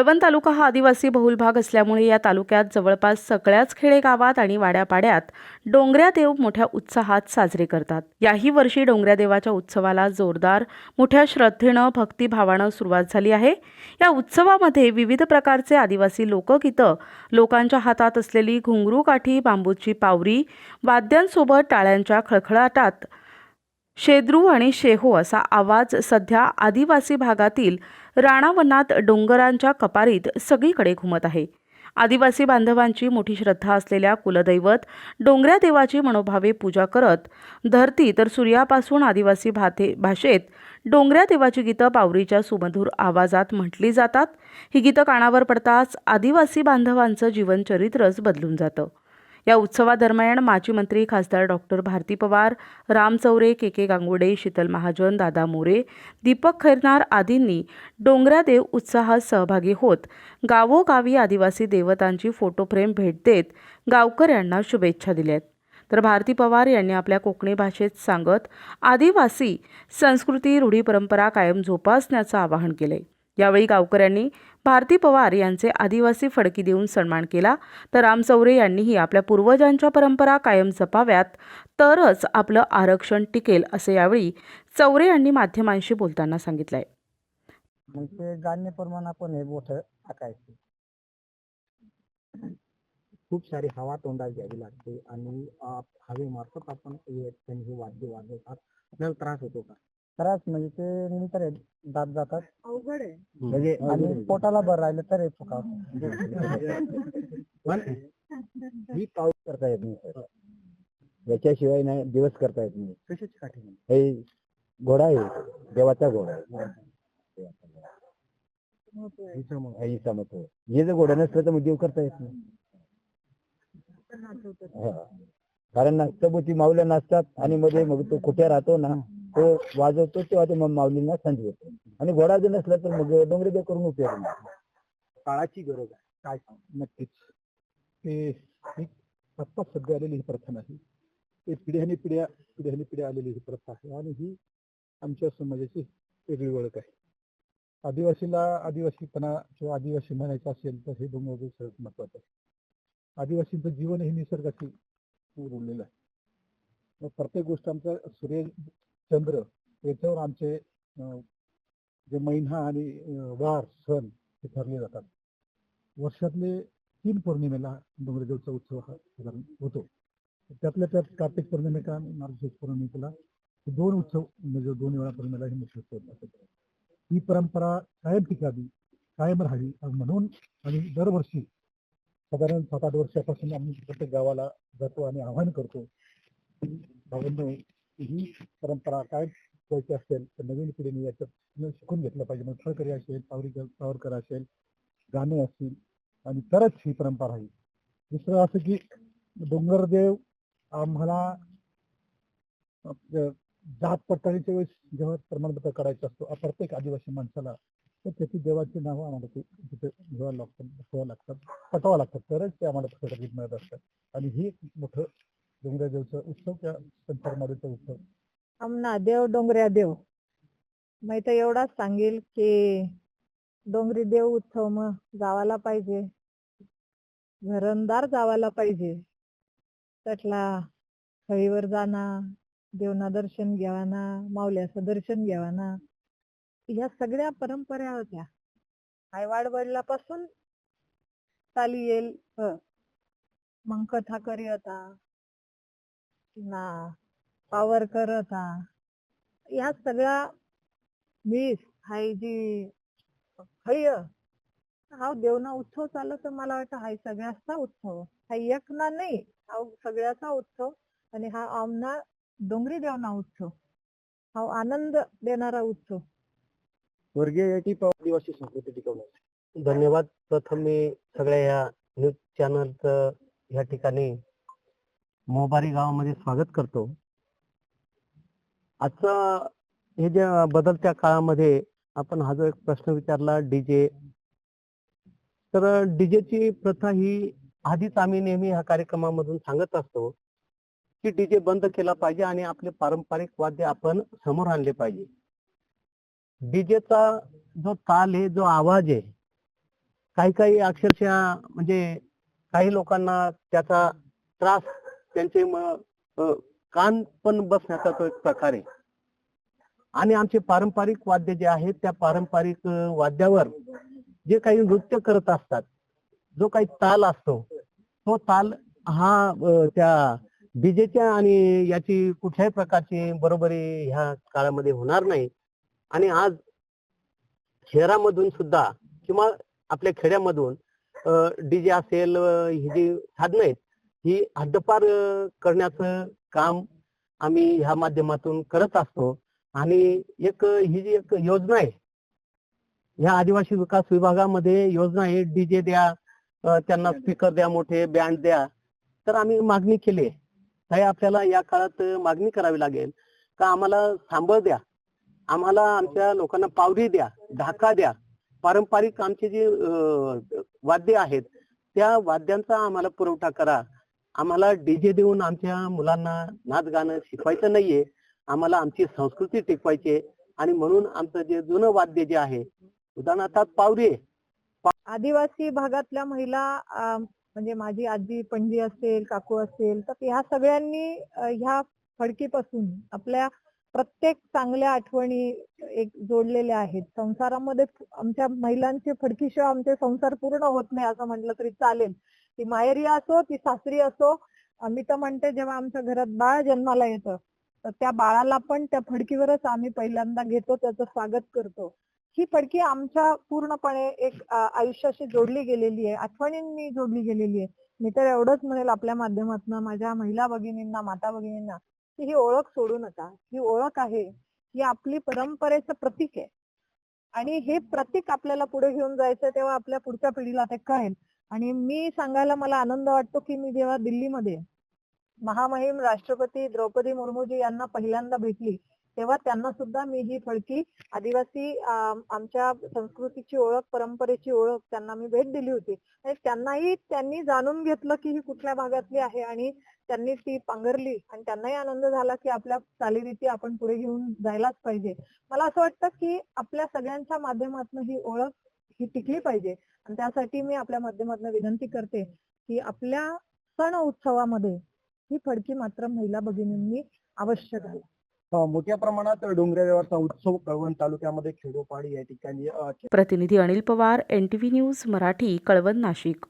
कळवण तालुका हा आदिवासी बहुल भाग असल्यामुळे या तालुक्यात जवळपास सगळ्याच खेडेगावात आणि वाड्यापाड्यात डोंगऱ्या देव मोठ्या उत्साहात साजरे करतात. याही वर्षी डोंगऱ्या देवाच्या उत्सवाला जोरदार मोठ्या श्रद्धेनं भक्तिभावानं सुरुवात झाली आहे. या उत्सवामध्ये विविध प्रकारचे आदिवासी लोकगीतं लोकांच्या हातात असलेली घुंगरू काठी बांबूची पावरी वाद्यांसोबत टाळ्यांच्या खळखळाटात शेद्रू आणि शेहो असा आवाज सध्या आदिवासी भागातील राणावनात डोंगरांच्या कपारीत सगळीकडे घुमत आहे. आदिवासी बांधवांची मोठी श्रद्धा असलेल्या कुलदैवत डोंगऱ्या देवाची मनोभावे पूजा करत धरती तर सूर्यापासून आदिवासी भाते भाषेत डोंगऱ्या देवाची गीतं पावरीच्या सुमधूर आवाजात म्हटली जातात. ही गीतं कानावर पडताच आदिवासी बांधवांचं जीवनचरित्रच बदलून जातं. या उत्सवादरम्यान माजी मंत्री खासदार doctor Bharati Pawar Ram Chaure K K Gangude Sheetal Mahajan Dada More Deepak Khairnar आदींनी डोंगरादेव उत्साहात सहभागी होत गावोगावी आदिवासी देवतांची फोटो फ्रेम भेट देत गावकऱ्यांना शुभेच्छा दिल्यात तर भारती पवार यांनी आपल्या कोकणी भाषेत सांगत आदिवासी संस्कृती रूढी परंपरा कायम जोपासण्याचं आवाहन केलंय. यावेळी गावकऱ्यांनी भारती पवार यांचे आदिवासी फडकी देऊन सन्मान केला. तर राम चौरे यांनीही आपल्या पूर्वजांच्या परंपरा कायम जपाव्यात. तरच आपलं आरक्षण टिकेल असे यावेळी चौरे यांनी माध्यमांशी बोलताना सांगितलंय. मग ते जाणण्याप्रमाणे आपण हे मोठं टाकायचं खूप सारी हवा तोंडात घ्यावी लागते आणि हवेमार्फत आपण त्यांनी हे वाद्य वाजवतात. आपल्याला त्रास होतो का? त्रास म्हणजे ते नंतर दात जातात. अवघड आहे. म्हणजे आणि पोटाला बरं राहिलं तर हे पण ही पाऊस करता येत नाही. सर याच्याशिवाय नाही दिवस करता येत नाही. कशाची काठी हे घोडा आहे. देवाचा घोडा आहे. महत्त्व आहे. आईचा मत हे जर घोडा नसलं तर मग देव करता येत नाही. पण आठवतं. हा. कारण नाचताबोती माऊल्या नाचतात आणि मध्ये मग तो कुठे राहतो ना तो वाजवतो तेव्हा ते मग माऊलींना संधी होतो आणि घोडा जर नसला तर मग डोंगरी देव करून उपयोग नाही. काळाची गरज आहे. काय नक्कीच. ते एक आत्ता सध्या आलेली ही प्रथा नाही. ते पिढ्याने पिढ्या पिढ्याने पिढ्या आलेली ही प्रथा आहे आणि ही आमच्या समाजाची वेगळी ओळख आहे. आदिवासीला आदिवासीपणा किंवा आदिवासी म्हणायचं असेल तर हे डोंगर सर्वात महत्वाचं आहे. आदिवासींचं जीवन हे निसर्गाशी उरलेलं आहे. मग प्रत्येक गोष्ट आमचा सूर्य चंद्र याच्यावर आमचे जे महिना आणि वार सण हे ठरले जातात. वर्षातले तीन पौर्णिमेला डोंगरदेवचा उत्सव हा साधारण होतो. त्यातल्या त्यात कार्तिक पौर्णिमेला आणि मार्गशीर्ष पौर्णिमेला दोन उत्सव म्हणजे दोन वेळा पौर्णिमेला हे मुख्य उत्सव असतात. ही परंपरा कायम टिकावी कायम राहावी म्हणून आम्ही दरवर्षी साधारण सात आठ वर्षापासून आम्ही प्रत्येक गावाला जातो आणि आवाहन करतो. की ही परंपरा काय ठेवायची असेल तर नवीन पिढीने याच्यात शिकून घेतलं पाहिजे. मग फळकरी असेल सावरी पावरकर असेल गाणे असतील आणि तरच ही परंपरा आहे. दुसरं असं की डोंगरदेव आम्हाला जात पडताळीच्या वेळेस जेव्हा प्रमाणपत्र काढायचं असतो प्रत्येक आदिवासी माणसाला तर त्याची देवाची नावं आम्हाला ते तिथे घ्यावं लागतात ठेवावं लागतात पटवावं लागतात. तरच ते आम्हाला मिळत असतात. आणि ही एक मोठं डोंगरादेवचं उत्सव त्या संचारमाडीचा उत्सव? आमना देव डोंगऱ्या देव. मी तर एवढाच सांगेल की डोंगरी देव उत्सव मग जावाला पाहिजे. घरंदार जावाला पाहिजे. त्यातला खळीवर जाणा देवना दर्शन घ्यावाना माऊल्याचं दर्शन घ्यावाना ह्या सगळ्या परंपरा होत्या. आईवाड वडिलापासून चाली येईल. मग कथा करी होता ना पावर करता ह्या सगळ्या मीस हाय जी हय हा देवना उत्सव चालू तर मला वाटतं हाय सगळ्याचा उत्सव. हा एक ना नाही हा सगळ्याचा उत्सव आणि हा आमना डोंगरी देवना उत्सव. हा आनंद देणारा उत्सव. स्वर्गीय टी आदिवासी संस्कृती टिकवण्यासाठी धन्यवाद. प्रथम मी सगळ्या या न्यूज चॅनलचं या ठिकाणी मोबारी गावामध्ये स्वागत करतो. आजचा हे जे बदलत्या काळामध्ये आपण हा जो एक प्रश्न विचारला डीजे. तर डीजेची प्रथा ही आधीच आम्ही नेहमी ह्या कार्यक्रमामधून सांगत असतो की डीजे बंद केला पाहिजे आणि आपले पारंपरिक वाद्य आपण समोर आणले पाहिजे. डीजेचा जो ताल आहे जो आवाज आहे काही काही अक्षरशः म्हणजे काही लोकांना त्याचा त्रास त्यांचे कान पण बसण्याचा तो एक प्रकार आहे. आणि आमचे पारंपरिक वाद्य जे आहेत त्या पारंपरिक वाद्यावर जे काही नृत्य करत असतात जो काही ताल असतो तो ताल हा त्या डीजेच्या आणि याची कुठल्याही प्रकारची बरोबरी ह्या काळामध्ये होणार नाही. आणि आज शहरामधून सुद्धा किंवा आपल्या खेड्यामधून डीजे असेल ही जी साधनं आहेत ही हद्दपार करण्याचं काम आम्ही ह्या माध्यमातून करत असतो. आणि एक ही जी एक योजना आहे ह्या आदिवासी विकास विभागामध्ये योजना आहे डीजे द्या त्यांना स्पीकर द्या मोठे बँड द्या. तर आम्ही मागणी केली आहे. काही आपल्याला या काळात मागणी करावी लागेल. का आम्हाला सांबळ द्या. आम्हाला आमच्या लोकांना पावरी द्या ढाका द्या. पारंपरिक आमचे जे वाद्य आहेत त्या वाद्यांचा आम्हाला पुरवठा करा. आम्हाला डीजे देऊन आमच्या मुलांना नाच गाणं शिकवायचं नाहीये. आम्हाला आमची संस्कृती टिकवायची आणि म्हणून आमचं जे जुनं वाद्य जे आहे उदाहरणार्थ पावरे. आदिवासी भागातल्या महिला म्हणजे माझी आजी पणजी असेल काकू असेल तर ह्या सगळ्यांनी ह्या फडकीपासून आपल्या प्रत्येक चांगल्या आठवणी एक जोडलेल्या आहेत. संसारामध्ये आमच्या महिलांचे फडकीशिवाय आमचे संसार पूर्ण होत नाही असं म्हटलं तरी चालेल. ती माहेरी असो ती सासरी असो आम्ही तर म्हणते जेव्हा आमच्या घरात बाळ जन्माला येतं तर त्या बाळाला पण त्या फडकीवरच आम्ही पहिल्यांदा घेतो त्याचं स्वागत करतो. ही फडकी आमच्या पूर्णपणे एक आयुष्याशी जोडली गेलेली आहे आठवणींनी जोडली गेलेली आहे. मी तर एवढंच म्हणेल आपल्या माध्यमातून माझ्या महिला भगिनींना माता भगिनींना की ही ओळख सोडू नका. ही ओळख आहे ही आपली परंपरेचं प्रतीक आहे. आणि हे प्रतीक आपल्याला पुढे घेऊन जायचं तेव्हा आपल्या पुढच्या पिढीला ते कळेल. आणि मी सांगायला मला आनंद वाटतो की मी जेव्हा दिल्लीमध्ये महामहिम राष्ट्रपती द्रौपदी मुर्मूजी यांना पहिल्यांदा भेटली तेव्हा त्यांना सुद्धा मी ही फळकी आदिवासी आमच्या संस्कृतीची ओळख परंपरेची ओळख त्यांना मी भेट दिली होती. आणि त्यांनाही त्यांनी जाणून घेतलं की ही कुठल्या भागातली आहे आणि त्यांनी ती पांघरली आणि त्यांनाही आनंद झाला की आपल्या चालीरीती आपण पुढे घेऊन जायलाच पाहिजे. मला असं वाटतं की आपल्या सगळ्यांच्या माध्यमातून ही ओळख ही टिकली पाहिजे. आणि त्यासाठी मी आपल्या माध्यमातून विनंती करते की आपल्या सण उत्सवामध्ये ही फडकी मात्र महिला भगिनींनी अवश्य घाला. अ, मोठ्या प्रमाणात डोंगऱ्या देवाचा उत्सव कळवण तालुक्यामध्ये खेडोपाडी या ठिकाणी प्रतिनिधी Anil Pawar N T V news Marathi Kalwan Nashik.